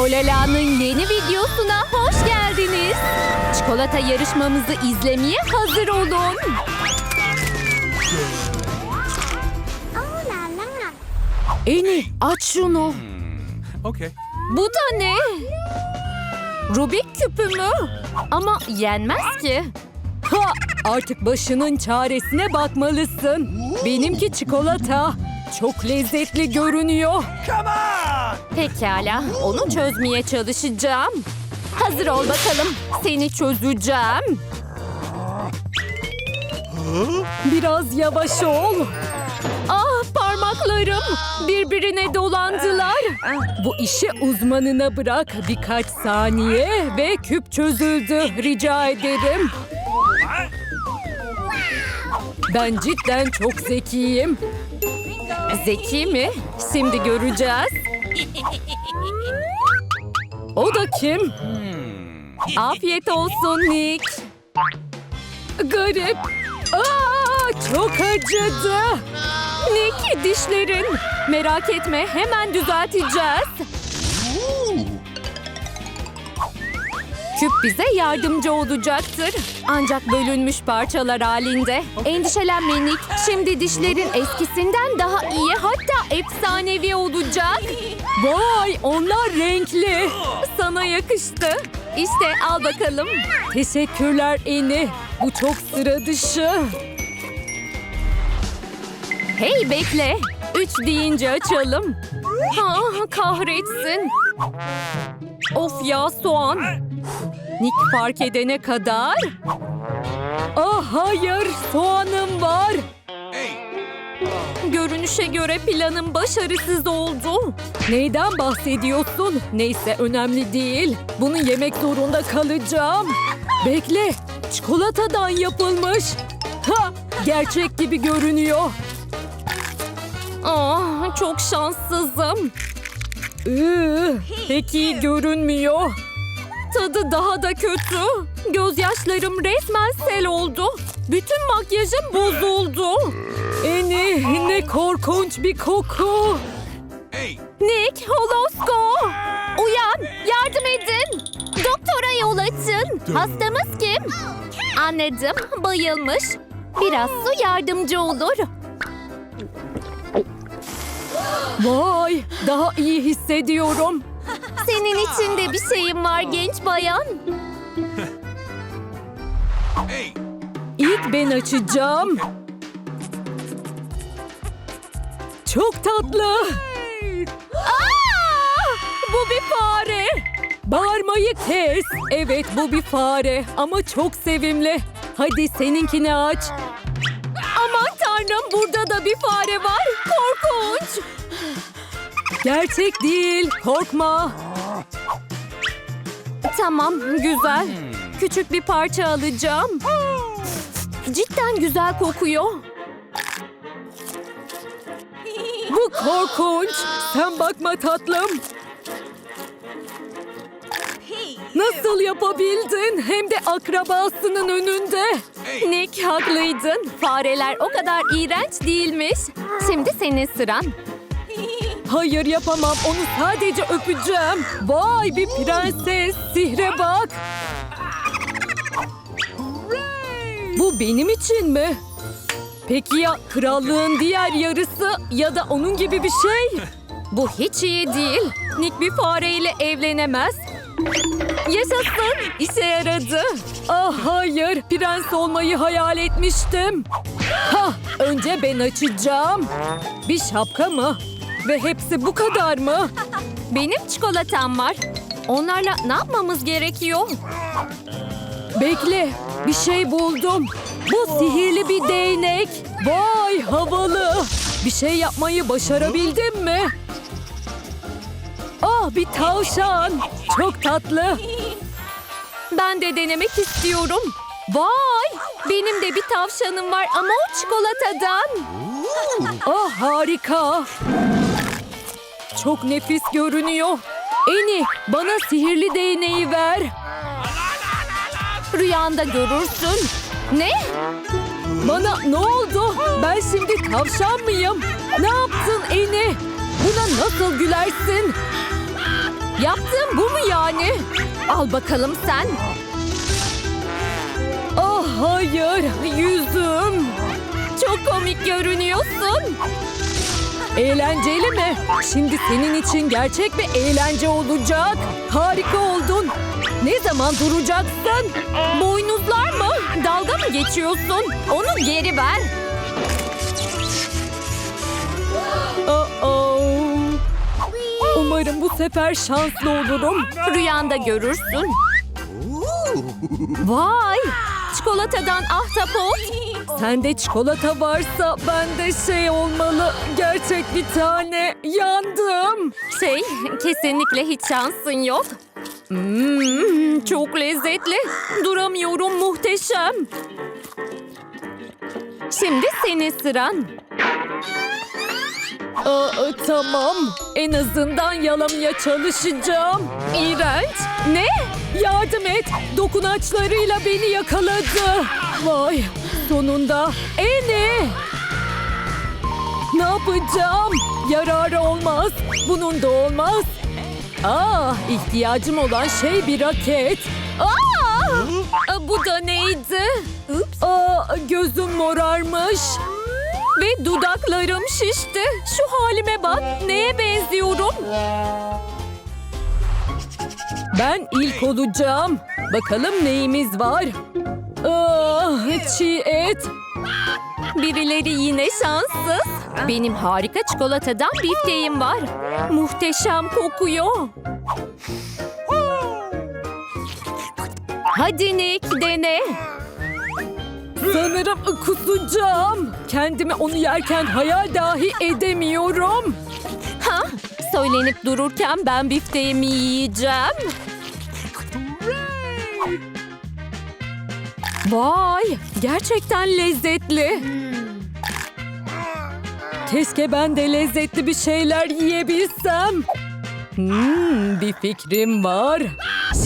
Olala'nın yeni videosuna hoş geldiniz. Çikolata yarışmamızı izlemeye hazır olun. Eni aç şunu. Okay. Bu da ne? Rubik küpü mü? Ama yenmez ki. Ha, artık başının çaresine bakmalısın. Benimki çikolata. Çok lezzetli görünüyor. Come on! Pekala, onu çözmeye çalışacağım. Hazır ol bakalım. Seni çözeceğim. Biraz yavaş ol. Ah parmaklarım birbirine dolandılar. Bu işi uzmanına bırak. Birkaç saniye ve küp çözüldü. Rica ederim. Ben cidden çok zekiyim. Zeki mi? Şimdi göreceğiz. O da kim? Afiyet olsun Nick. Garip. Aa, çok acıdı. Nick dişlerin. Merak etme hemen düzelteceğiz. Küp bize yardımcı olacaktır. Ancak bölünmüş parçalar halinde. Endişelenme Nick. Şimdi dişlerin eskisinden daha iyi hatta efsanevi olacak. Vay onlar renkli. Sana yakıştı. İşte al bakalım. Teşekkürler Eni. Bu çok sıra dışı. Hey bekle. Üç deyince açalım. Ha, kahretsin. Of ya soğan. Nick fark edene kadar. Ah hayır soğanım var. Görünüşe göre planım başarısız oldu. Neyden bahsediyorsun? Neyse önemli değil. Bunu yemek zorunda kalacağım. Bekle. Çikolatadan yapılmış. Ha, gerçek gibi görünüyor. Ah, çok şanssızım. Iı, pek iyi görünmüyor. Tadı daha da kötü. Gözyaşlarım resmen sel oldu. Bütün makyajım bozuldu. Eni ne korkunç bir koku. Hey! Nick, Holosko. Uyan, yardım edin. Doktora yol açın. Hastamız kim? Anladım, bayılmış. Biraz su yardımcı olur. Vay, daha iyi hissediyorum. Senin için de bir şeyim var genç bayan. İlk ben açacağım. Çok tatlı. Aa! Bu bir fare. Bağırmayı kes. Evet bu bir fare ama çok sevimli. Hadi seninkini aç. Aman tanrım burada da bir fare var. Korkunç. Gerçek değil. Korkma. Tamam güzel. Küçük bir parça alacağım. Cidden güzel kokuyor. Bu korkunç. Sen bakma tatlım. Nasıl yapabildin? Hem de akrabasının önünde. Nick haklıydın. Fareler o kadar iğrenç değilmiş. Şimdi senin sıran. Hayır yapamam. Onu sadece öpeceğim. Vay bir prenses. Sihre bak. Bu benim için mi? Peki ya krallığın diğer yarısı ya da onun gibi bir şey? Bu hiç iyi değil. Nick bir fareyle evlenemez. Yaşasın. İşe yaradı. Ah hayır. Prens olmayı hayal etmiştim. Ha, önce ben açacağım. Bir şapka mı? Ve hepsi bu kadar mı? Benim çikolatam var. Onlarla ne yapmamız gerekiyor? Bekle, bir şey buldum. Bu sihirli bir değnek. Vay havalı. Bir şey yapmayı başarabildim mi? Ah bir tavşan. Çok tatlı. Ben de denemek istiyorum. Vay! Benim de bir tavşanım var ama o çikolatadan. Ah harika. Çok nefis görünüyor. Eni bana sihirli değneği ver. Rüyanda görürsün. Ne? Bana ne oldu? Ben şimdi tavşan mıyım? Ne yaptın Eni? Buna nasıl gülersin? Yaptığım bu mu yani? Al bakalım sen. Ah hayır, yüzüm. Çok komik görünüyorsun. Eğlenceli mi? Şimdi senin için gerçek bir eğlence olacak. Harika oldun. Ne zaman duracaksın? Boynuzlar mı? Dalga mı geçiyorsun? Onu geri ver. Oh Umarım bu sefer şanslı olurum. Rüyanda görürsün. Vay! Çikolatadan ahtapot. Sende çikolata varsa bende şey olmalı. Gerçek bir tane. Yandım. Şey, kesinlikle hiç şansın yok. Hmm, çok lezzetli. Duramıyorum muhteşem. Şimdi senin sıran. Aa, tamam. En azından yalamaya çalışacağım. İğrenç. Ne? Yardım et. Dokunaçlarıyla beni yakaladı. Vay. Sonunda. Eni. Ne yapacağım? Yararı olmaz. Bunun da olmaz. Aa, ihtiyacım olan şey bir raket. Aa! Aa, bu da neydi? Aa, gözüm morarmış. Ve dudaklarım şişti. Şu halime bak. Neye benziyorum? Ben ilk olacağım. Bakalım neyimiz var? Ah, çiğ et. Birileri yine şanssız. Benim harika çikolatadan bifteğim var. Muhteşem kokuyor. Hadi Nick dene. Sanırım kusacağım. Kendimi onu yerken hayal dahi edemiyorum. Söylenip dururken ben bifteğimi yiyeceğim. Vay! Gerçekten lezzetli. Keşke ben de lezzetli bir şeyler yiyebilsem. Hmm, bir fikrim var.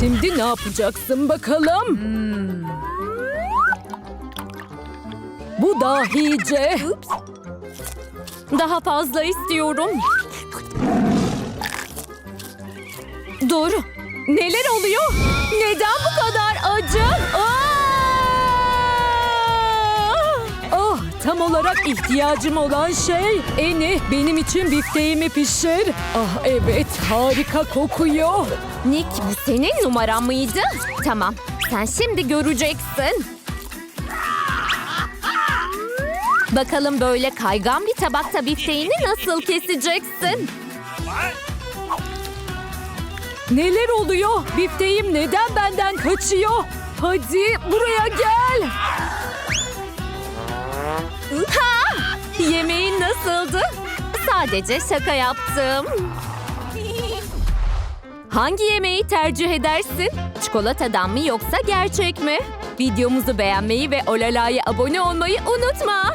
Şimdi ne yapacaksın bakalım? Bu dahice. Daha fazla istiyorum. Dur. Neler oluyor? Neden bu kadar acı? Aa! Ah, tam olarak ihtiyacım olan şey. Eni benim için bifteğimi pişir. Ah evet harika kokuyor. Nick bu senin numaran mıydı? Tamam sen şimdi göreceksin. Bakalım böyle kaygan bir tabakta bifteğini nasıl keseceksin? Neler oluyor? Bifteğim neden benden kaçıyor? Hadi buraya gel. Ha! Yemeğin nasıldı? Sadece şaka yaptım. Hangi yemeği tercih edersin? Çikolatadan mı yoksa gerçek mi? Videomuzu beğenmeyi ve Olala'ya abone olmayı unutma.